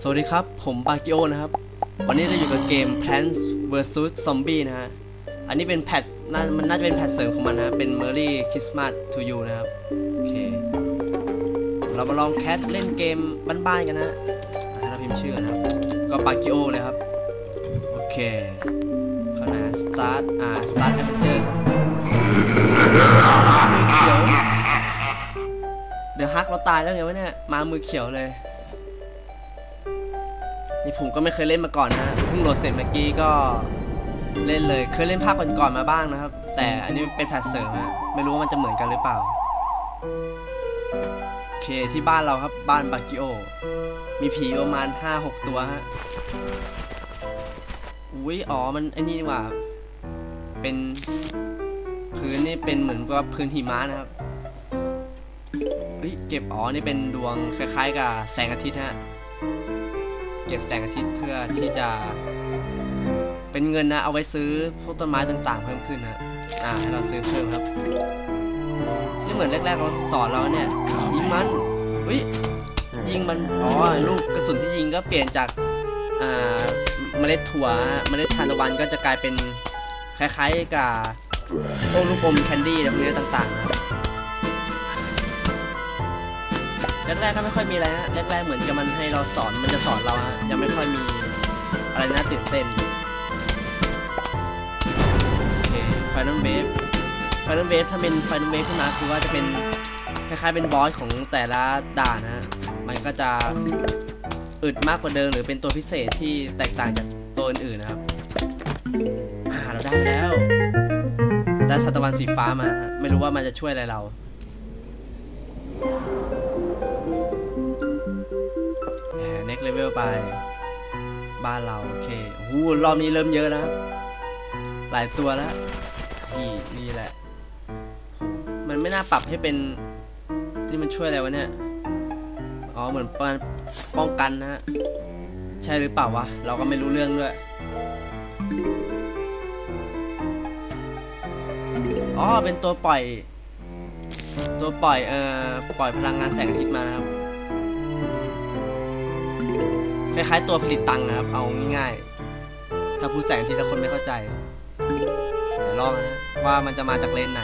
สวัสดีครับ ผมบากิโอนะครับ วันนี้เราอยู่กับเกม Plants vs Zombie นะฮะ อันนี้เป็นแพทน่ามันน่าจะเป็นแพทเสริมของมันนะ เป็น Merry Christmas to you นะครับ โอเค เรามาลองแคสเล่นเกมบ้านๆกันนะอะให้เราพิมพ์ชื่อนะครับ ก็บากิโอเลยครับ โอเคเข้านะ start อ่า start adventure มือเขียว เดี๋ยวฮักเราตายแล้วไงวะเนี่ย มามือเขียวเลย นี่ผมก็ไม่เคยเล่นมาก่อนนะเพิ่งโหลดเสร็จเมื่อกี้ก็เล่นเลย เคยเล่นภาคก่อนๆมาบ้างนะครับ แต่อันนี้เป็นแพทเสริมฮะไม่รู้ว่ามันจะเหมือนกันหรือเปล่าโอเคที่บ้านเราครับบ้านบากิโอ มีผีประมาณ 5-6 ตัวฮะอุ้ยอ๋อมันไอ้นี่นี่หว่าเป็นพื้นนี่เป็นเหมือนกับพื้นหิมะนะครับเฮ้ยเก็บอ๋อนี่เป็นดวงคล้ายๆกับแสงอาทิตย์ฮะ เก็บแสงอาทิตย์เพื่อที่จะ เป็นเงินนะ เอาไว้ซื้อพวกต้นไม้ต่างๆ เพิ่มขึ้นนะอ่าให้เราซื้อเพิ่มครับ นี่เหมือนแรกๆเราสอนเราเนี่ยยิงมันอุ้ยยิงมันอ๋อลูกกระสุนที่ยิงก็เปลี่ยนจากอ่าเมล็ดถั่วเมล็ดทานตะวันก็จะกลายเป็นคล้ายๆกับพวกลูกอมแคนดี้อะไรพวกนี้ต่างๆนะครับ แรกๆก็ไม่ค่อยมีอะไรฮะแรกๆเหมือนกับมันให้เราสอนมันจะสอนเราฮะยังไม่ค่อยมีอะไรน่าตื่นเต้นโอเค Final Wave Final Wave ถ้าเป็น Final Wave ขึ้นมาคือว่าจะเป็นคล้ายๆเป็นบอสของแต่ละด่านนะฮะมันก็จะอึดมากกว่าเดิมหรือเป็นตัวพิเศษที่แตกต่างจากตัวอื่นๆนะครับอ่าเราได้แล้วได้ทัตวันสีฟ้ามา ไม่รู้ว่ามันจะช่วยอะไรเรา แหม next level ไป บ้านเราโอเคโอ้โหรอบนี้เริ่มเยอะแล้ว หลายตัวแล้วนี่นี่แหละมันไม่น่าปรับให้เป็น นี่มันช่วยอะไรวะเนี่ย อ๋อเหมือนป้องป้องกันนะฮะ ใช่หรือเปล่าวะ เราก็ไม่รู้เรื่องด้วย อ๋อ เป็นตัวปล่อย ตัวปล่อยเอ่อปล่อยพลังงานแสงอาทิตย์มานะครับ คล้ายๆตัวผลิตตังค์นะครับ เอาง่ายๆ ถ้าพูดแสงทีละคนไม่เข้าใจ เดี๋ยวลองนะว่ามันจะมาจากเลนไหน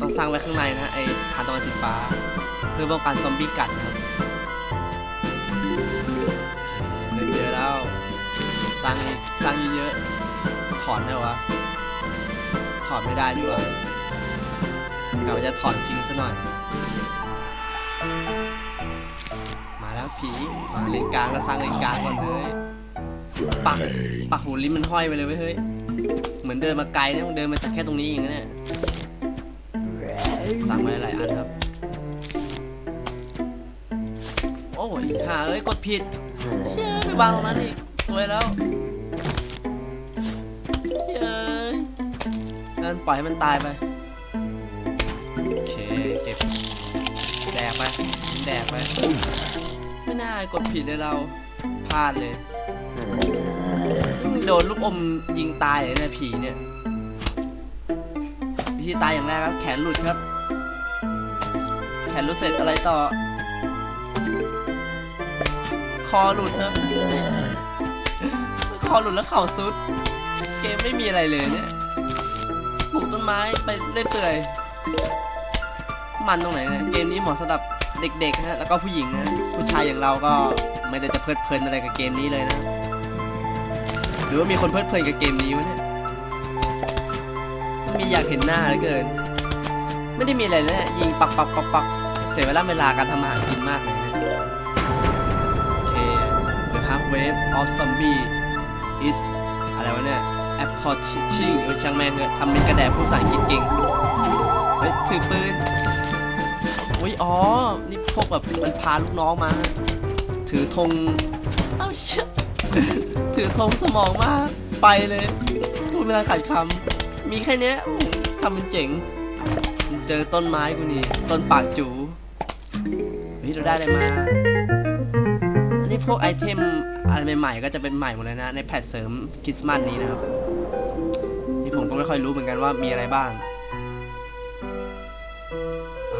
ต้องสร้างไว้ข้างในนะไอ้ฐานตะวันสีฟ้า เพื่อป้องกันซอมบี้กัดนะครับเคเริ่มเยอะแล้ว สร้างอีกสร้างเยอะๆ ถอนได้วะ ถอนไม่ได้ดีกว่ากะว่าจะถอนทิ้งซะหน่อย ผีมาเลนกลางก็สร้างเลนกลางก่อนเลยปักปักหูลิ้นมันห้อยไปเลยเว้ยเฮ้ยเหมือนเดินมาไกลเนี่ยเดินมาจากแค่ตรงนี้เองนะเนี่ยสร้างไว้หลายอันครับ โอ้ยหาเอ้ยกดผิดเชี่ยไปวางตรงนั้นอีกสวยแล้วเยเอ้ยงั้นปล่อยให้มันตายไปโอเคเก็บแดกไปแดกไป ไม่น่ากดผิดเลยเราพลาดเลยโดนลูกอมยิงตายเลยนะผีเนี่ยวิธีตายอย่างแรกครับ แขนหลุดครับ แขนหลุดเสร็จอะไรต่อ คอหลุดครับคอหลุดแล้วเข่าซุด เกมไม่มีอะไรเลยเนี่ยปลูกต้นไม้ไปเรื่อยเปื่อย มันตรงไหนเนี่ยเกมนี้เหมาะสำหรับ เด็กๆนะแล้วก็ผู้หญิงนะผู้ชายอย่างเราก็ไม่ได้จะเพลิดเพลินอะไรกับเกมนี้เลยนะ หรือว่ามีคนเพลิดเพลินกับเกมนี้วะเนี่ยมีอยากเห็นหน้าเหลือเกิน ไม่ได้มีอะไรเลยนะยิงปักปักปักปักเสียเวลาเวลาการทำอาหารกินมากเลยนะโอเค The half wave of zombie is อะไรวะเนี่ย approaching เออช่างแม่งเถอะทำเป็นกระแดะผู้ภาษาอังกฤษเก่งเฮ้ยถือปืน อุ้ยอ๋อ นี่พวกแบบมันพาลูกน้องมา ถือธงเอ้าเชี่ยถือธงสมองมาก ไปเลยพูดไม่ทันขาดคำมีแค่เนี้ยทำเป็นเจ๋ง เจอต้นไม้กูนี่ ต้นปากจูเฮ้ยเราได้อะไรมา อันนี้พวกไอเทมอะไรใหม่ๆก็จะเป็นใหม่หมดเลยนะ ในแพทเสริมคริสต์มาสนี้นะครับ นี่ผมก็ไม่ค่อยรู้เหมือนกันว่ามีอะไรบ้าง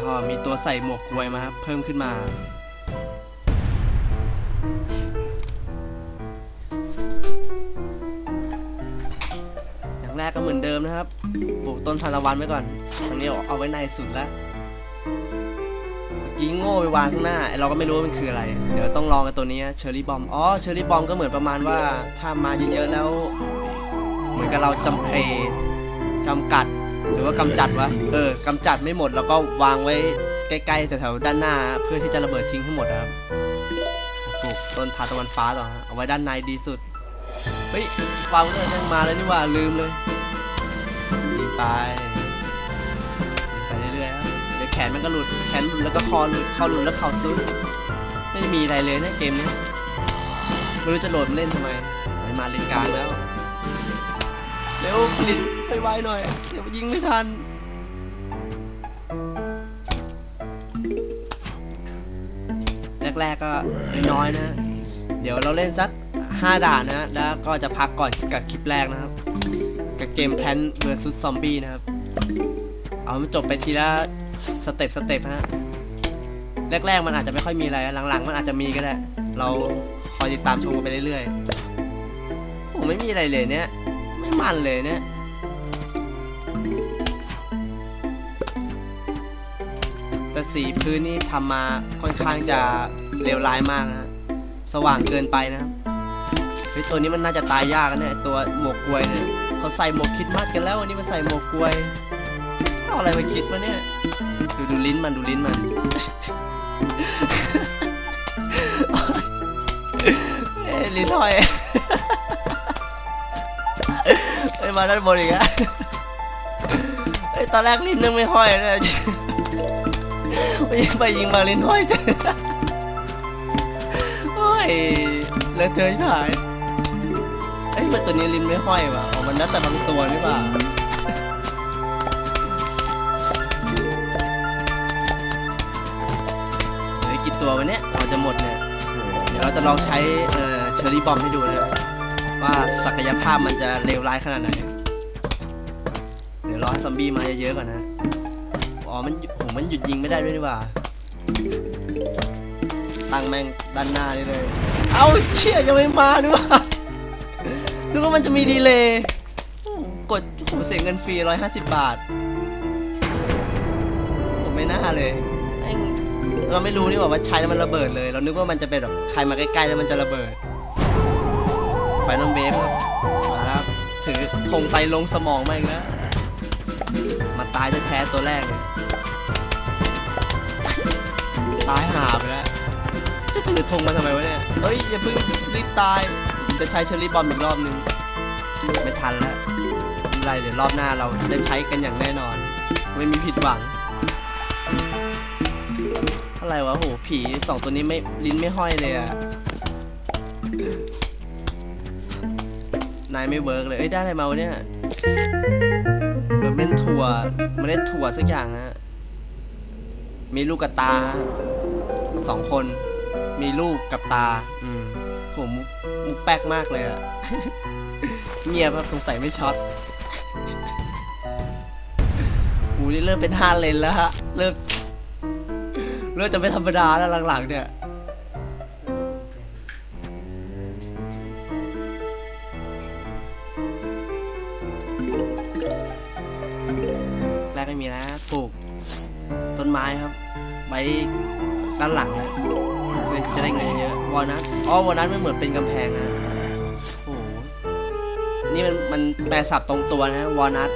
อ๋อมีตัวใส่หมวกกลวยมาครับเพิ่มขึ้นมา อย่างแรกก็เหมือนเดิมนะครับ ปลูกต้นทานตะวันไว้ก่อนอันนี้เอาไว้ในสุดแล้วกี้โง่ไปวางข้างหน้าไอเราก็ไม่รู้ว่ามันคืออะไร เดี๋ยวต้องลองกันตัวนี้เชอร์รี่บอมอ๋อเชอร์รี่บอมก็เหมือนประมาณว่าถ้ามาเยอะๆแล้ว เหมือนกับเราจำเอจำกัด รือว่ากำจัดวะ เออกำจัดไม่หมดแล้วก็วางไว้ใกล้ๆแถวๆด้านหน้า เพื่อที่จะระเบิดทิ้งให้หมดนะครับปลูกต้นทานตะวันฟ้าต่อฮะเอาไว้ด้านในดีสุด เฮ้ยวางไว้เลยนั่งมาแล้วนี่ว่าลืมเลยยิงไปยิงไปเรื่อยๆครับเดี๋ยวแขนมันก็หลุด แขนหลุดแล้วก็คอหลุด คอหลุดแล้วเข่าซุด ไม่มีอะไรเลยนะเกมนี้ไม่รู้จะโหลดมาเล่นทำไมไม่มาเล่นกลางแล้ว ร็วผลิตไปไวหน่อย เดี๋ยวยิงไม่ทัน แรกๆก็น้อยๆนะ เดี๋ยวเราเล่นสัก 5 ด่านนะ แล้วก็จะพักก่อนกับคลิปแรกนะครับ กับเกมแพนเวอร์ซุสซอมบี้นะครับ เอามันจบไปทีละสเต็ปสเต็ปฮะ แรกๆมันอาจจะไม่ค่อยมีอะไร หลังๆ มันอาจจะมีก็ได้ เราคอยติดตามชมกันไปเรื่อยๆ ผมไม่มีอะไรเลยเนี่ย ไม่มันเลยเนี่ยแต่สีพื้นนี่ทำมาค่อนข้างจะเลวร้ายมากนะสว่างเกินไปนะเฮ้ยตัวนี้มันน่าจะตายยากนะเนี่ยตัวหมวกกลวยเนี่ยเขาใส่หมวกคิดมัดกันแล้ววันนี้มันใส่หมวกกลวยเอาอะไรมาคิดมาเนี่ยดูดูลิ้นมันดูลิ้นมันเอ้ยลิ้นหอย มาด้านบนอีกอะเอ้ยตอนแรกลิ้นนึงไม่ห้อยเลยไปยิงไปยิงมาลิ้นห้อยจังโอ้ยเลอะเทอะที่หายเอ้ยมันตัวนี้ลิ้นไม่ห้อยว่ะมันน่าแต่บางตัวนี่ป่ะเหลือกี่ตัววันเนี้ยเราจะหมดเนี่ย เดี๋ยวเราจะลองใช้เอ่อเชอร์รี่บอมให้ดูนะครับ ว่าศักยภาพมันจะเลวร้ายขนาดไหน เดี๋ยวรอให้ซอมบี้มาเยอะๆก่อนนะ อ๋อ มันหยุดโหมันหยุดยิงไม่ได้ด้วยนี่หว่า ตั้งแม่งด้านหน้านี่เลย เอาเชี่ยยังไม่มาด้วยนึกว่ามันจะมีดีเลย์กดโหเสียเงินฟรี 150 บาท ผมไม่น่าเลย เราไม่รู้นี่หว่าว่าใช้แล้วมันระเบิดเลย เรานึกว่ามันจะเป็นแบบใครมาใกล้ๆแล้วมันจะระเบิด ไฟนอลเวฟครับ มาแล้วถือธงไตลงสมองมาอีกแล้ว มาตายแท้ๆตัวแรกเลยตายหาไปแล้ว จะถือธงมาทำไมวะเนี่ย เฮ้ย อย่าเพิ่งรีบตายผมจะใช้เชอร์รี่บอมอีกรอบนึง ไม่ทันแล้วไม่เป็นไรเดี๋ยวรอบหน้าเราได้ใช้กันอย่างแน่นอน ไม่มีผิดหวัง อะไรวะโหผีสองตัวนี้ไม่ลิ้นไม่ห้อยเลยอะ นายไม่เวิร์กเลย เอ้ยได้อะไรมาวะเนี่ยเหมือนเป็นถั่วเมล็ดถั่วสักอย่างฮะ มีลูกกับตาสองคน มีลูกกับตา อืมโหมุกมุกแป๊กมากเลยอะเงียบครับสงสัยไม่ช็อตอูนี่เริ่มเป็นห้าเลนแล้วฮะ เริ่ม เริ่มจะไม่ธรรมดาแล้วหลังๆเนี่ย ไม่มีนะปลูกต้นไม้ครับไว้ด้านหลังนะเพื่อที่จะได้เงินเยอะวอลนัทอ๋อวอลนัทไมันเหมือนเป็นกำแพงนะโอ้โหนี่มันมันแปลศัพท์ตรงตัวนะวอลนัท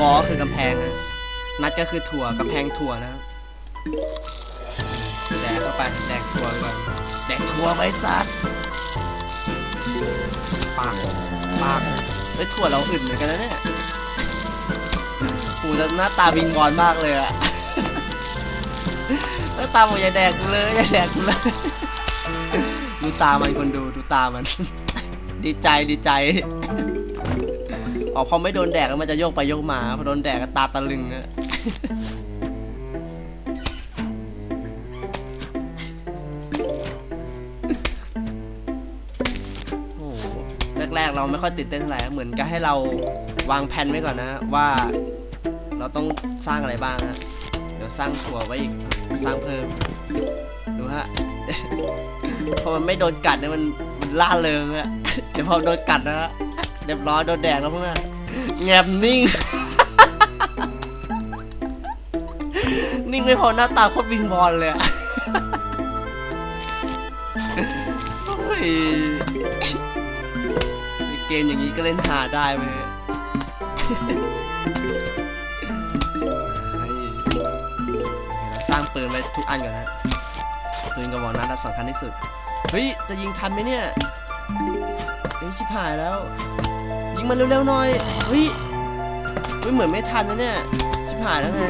วอคือกำแพงนะนัทก็คือถั่วกำแพงถั่วนะครับแดกเข้าไปแดกถั่วก่อนแดกถั่วไว้สัตว์ปากปากเฮ้ถั่วเราอึดเหมือนกันนะเนี่ย หแต่หน้าตาวิงวอนมากเลยอะหน้าตาบอกอย่าแดกกูเลยอย่าแดกกูเลยดูตามันคนดูดูตามัน ดีใจดีใจอ๋อพอไม่โดนแดกแล้วมันจะโยกไปโยกมาพอโดนแดกก็ตาตะลึงอะโอ้แรกๆเราไม่ค่อยติดเต้นเท่าไหร่เหมือนกับให้เราวางแผนไว้ก่อนนะว่า เราต้องสร้างอะไรบ้างฮะเดี๋ยวสร้างถั่วไว้อีกสร้างเพิ่มดูฮะพอมันไม่โดนกัดเนี่ยมันมันล่าเริงอะเดี๋ยวพอโดนกัดนะฮะเรียบร้อยโดนแดกแล้วเพวกนั้นแงบนิ่ง นิ่งไม่พอหน้าตาโคตรวิงบอลเลยอะเฮ้ยเกมอย่างนี้ก็เล่นหาได้เว้ย นไว้ทุกอันก่อนนะปืนกระบอกนั้นสำคัญที่สุด เฮ้ย จะยิงทันไหมเนี่ยเฮ้ยชิบหายแล้ว ยิงมันเร็วๆหน่อย เฮ้ยเฮ้ยเหมือนไม่ทันนะเนี่ย ชิบหายแล้วไง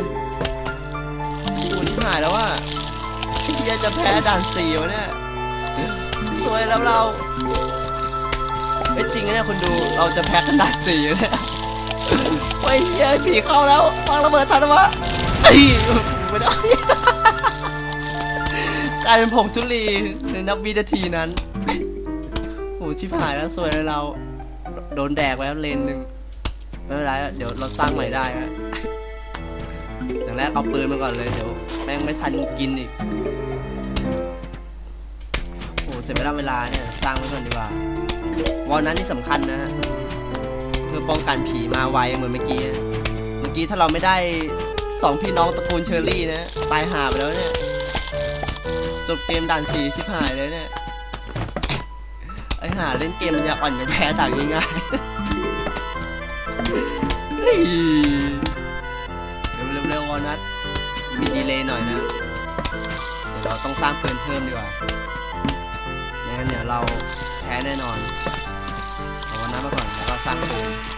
โอ้ชิบหายแล้วว่าไอ้เฮียจะแพ้ด่านสี่วะเนี่ยสวยแล้วเราเอ้จริงนะเนี่ยคุณดู เราจะแพ้กันด่านสี่เนี่ยโอ้ยเฮียผีเข้าแล้ววางระเบิดทันวะ ไม่ได้กลายเป็นผงทุลีในนับวินาทีนั้นโหชิบหายแล้วสวยเลยเรา โดนแดกไปแล้วเลนหนึ่งไม่เป็นไรเดี๋ยวเราสร้างใหม่ได้ฮะอย่างแรกเอาปืนมาก่อนเลยเดี๋ยวแม่งไม่ทันกินอีกโหเสร็จไปแล้วเวลาเนี่ยสร้างไว้ก่อนดีกว่าวอลนั้นนี่สำคัญนะฮะเพื่อป้องกันผีมาไวเหมือนเมื่อกี้ เมื่อกี้ถ้าเราไม่ได้ สองพี่น้องตระกูลเชอรี่นะตายหาไปแล้วเนี่ย จบเกมด่านสี่ชิบหายเลยเนี่ย ไอหาเล่นเกมมันจะอ่อนจะแพ้ต่างง่ายๆเฮ้ยเร็วเร็วๆวอนัทมีดีเลย์หน่อยนะ เดี๋ยวเราต้องสร้างปืนเพิ่มดีกว่าไม่งั้นเดี๋ยวเราแพ้แน่นอนเอาวอนัทมาก่อนแล้วก็สร้างปืนโ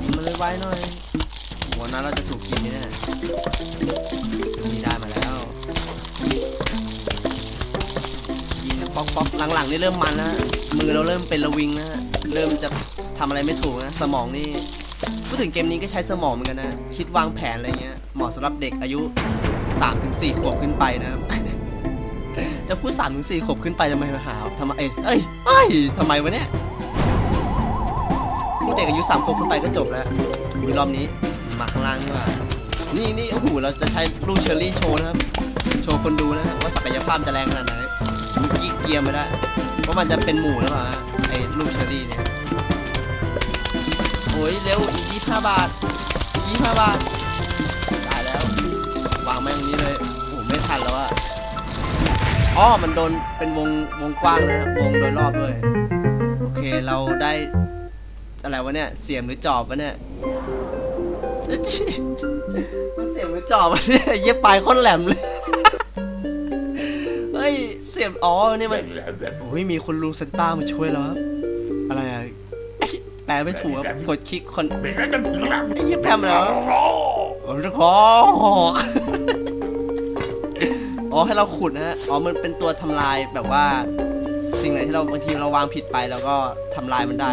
ยิงมันเลยไว้หน่อยวันนั้นเราจะถูกกินไหมเนี่ยนี่ได้มาแล้ว ยิงป๊อกป๊อกหลังๆนี่เริ่มมันนะมือเราเริ่มเป็นระวิงนะฮะ เริ่มจะทำอะไรไม่ถูกนะ สมองนี่ พูดถึงเกมนี้ก็ใช้สมองเหมือนกันนะ คิดวางแผนอะไรเงี้ย เหมาะสำหรับเด็กอายุ 3-4 ขวบขึ้นไปนะครับจะพูด3-4ขวบขึ้นไปจะไม่มาหาทำไมเอ้ยเอ้ยเอ้ยทำไมวะเนี่ย เด็กอายุ3ขวบขึ้นไปก็จบแล้วอุ๊ยรอบนี้มาข้างล่างดีกว่านี่นี่โอ้โหเราจะใช้ลูกเชอร์รี่โชว์นะครับ โชว์คนดูนะว่าศักยภาพจะแรงขนาดไหนอุ๊ยกี้เกียร์ไม่ได้ เพราะมันจะเป็นหมู่แล้วมาไอ้ลูกเชอร์รี่เนี่ยโอ้ยเร็วอีกยี่ห้าบาทยี่ห้าบาทตายแล้ว วางแม่งตรงนี้เลยโอ้ไม่ทันแล้วอะอ๋อมันโดนเป็นวงวงกว้างนะวงโดยรอบด้วย โอเคเราได้ อะไรวะเนี่ย เสียมหรือจอบวะเนี่ยมันเสียบมือจอบอะเนี่ยเย็บปลายโคนแหลมเลย เฮ้ย เสียบอ๋อนี่มันโอ้ยมีคุณลุงเซนต้ามาช่วยแล้วครับ อะไรอะแปลไม่ถูกครับกดคลิกคนไอ้ยี่แพมแล้วโอ้โหอ๋อให้เราขุดนะฮะ อ๋อมันเป็นตัวทำลายแบบว่า สิ่งไหนที่เราบางทีเราวางผิดไปแล้วก็ทำลายมันได้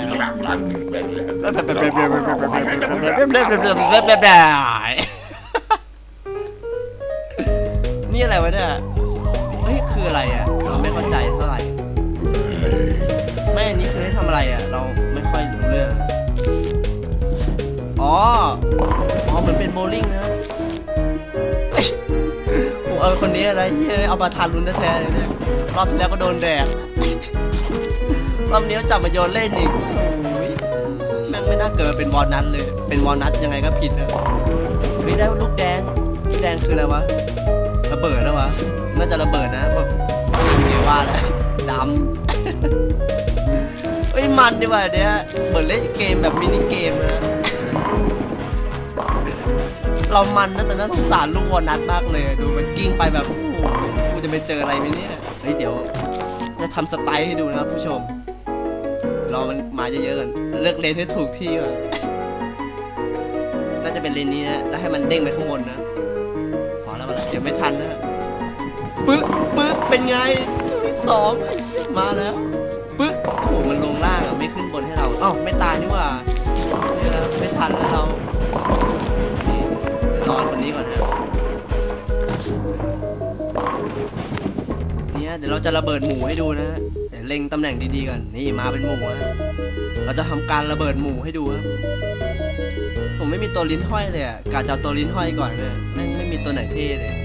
นี่อะไรวะเนี่ยเฮ้ยคืออะไรอะเราไม่เข้าใจเท่าไหร่ไม่นนี้คือให้ทำอะไรอะ เราไม่ค่อยรู้เรื่องอ๋อ อ๋อเหมือนเป็นโบว์ลิ่งนะเอ้ยโอ้เอาคนนี้อะไรเฮ้ยเอามาทานลุ้นแท้ๆเลยเนี่ยรอบที่แล้วก็โดนแดด รอบนี้จับมาโยนเล่นอีกแม่งไม่น่าเกิดมาเป็นวอลนัทเลย เป็นวอลนัทยังไงก็ผิดอะเฮ้ยได้ลูกแดง ลูกแดงคืออะไรวะ ระเบิดแล้ววะ น่าจะระเบิดนะแบบนั่นไงว่าแล้วดำเฮ้ยมันดีว่ะเนี่ยเหมือนเล่นเกมแบบมินิเกมนะเรามันนะแต่น่าสงสารลูกวอลนัทมากเลย ดูมันกิ้งไปแบบกูจะไปเจออะไรไหมเนี่ย เฮ้ยเดี๋ยว จะทำสไตล์ให้ดูนะครับผู้ชม รอมันมาเยอะๆกัน เลือกเลนให้ถูกที่ก่อน น่าจะเป็นเลนนี้นะ แล้วให้มันเด้งไปข้างบนนะ พอแล้วมันเดี๋ยวไม่ทันนะปึ๊กปึ๊กเป็นไงสองมาแล้วปึ๊กโอ้โหมันลงล่างอะไม่ขึ้นบนให้เราอ้าวไม่ตายนี่ว่าเนี่ยนะไม่ทันแล้วเรานี่เดี๋ยวรอคนนี้ก่อนฮะ เดี๋ยวเราจะระเบิดหมูให้ดูนะฮะเดี๋ยวเล็งตำแหน่งดีๆก่อนนี่มาเป็นหมูฮะเราจะทำการระเบิดหมูให้ดูครับผมไม่มีตัวลิ้นห้อยเลยอะกาจะตัวลิ้นห้อยก่อนเนี่ยแม่ไม่มีตัวไหนเท่เลย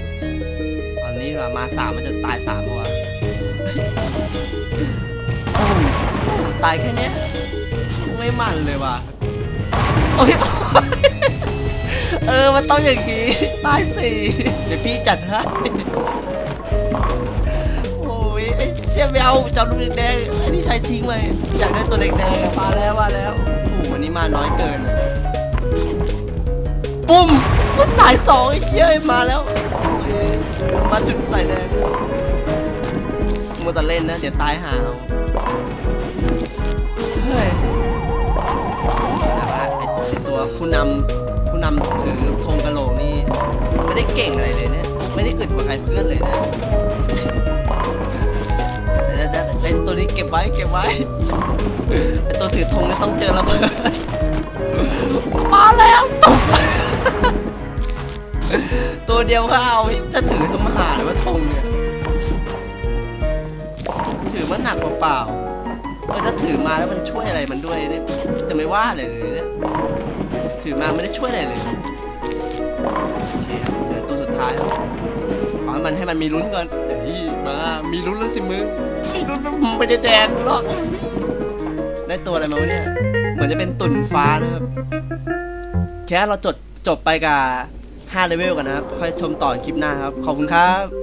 ตอนนี้มามาสามมันจะตายสามวะโอ้ตายแค่เนี้ยไม่มันเลยว่ะโอ้ยเออมันต้องอย่างนี้ตายสี่เดี๋ยวพี่จัดให้ เชี่ยไม่เอาจับลูกแดงๆไอ้นี่ใช้ทิ้งเลยอยากได้ตัวแดงๆมาแล้วมาแล้วโอ้โหวันนี้มาน้อยเกินอะปุ้มมันตายสองไอ้เชี่ยมาแล้วโอ้ยมาถึงใส่แดงแล้วมัวแต่เล่นนะเดี๋ยวตายหาเฮ้ยนะครับไอ้ไอ้ตัวผู้นำผู้นำถือธงกะโหลกนี่ไม่ได้เก่งอะไรเลยเนี่ยไม่ได้อึดกว่าใครเพื่อนเลยนะ ดี๋ยวเดี๋ยวไอตัวนี้เก็บไว้เก็บไว้ไอตัวถือธงนี่ต้องเจอระเบิดมาแล้วตกตัวเดียวก็เอาจะถือทำหาหรือว่าธงเนี่ยถือมันหนักเปล่าเออถ้าถือมาแล้วมันช่วยอะไรมันด้วยเนี่ยจะไม่ว่าเลยเนี่ยถือมาไม่ได้ช่วยอะไรเลยโอเคเดี๋ยวตัวสุดท้ายครับเอาให้มันให้มันมีลุ้นก่อนเฮ้ย มีลุ้นแล้วสิมึงมีลุ้นมันไม่ได้แดงหรอก ได้ตัวอะไรมาวะเนี่ย เหมือนจะเป็นตุ่นฟ้านะครับ แค่เราจดจบไปกับ5เลเวลกันนะครับ ค่อยชมต่อคลิปหน้าครับ ขอบคุณครับ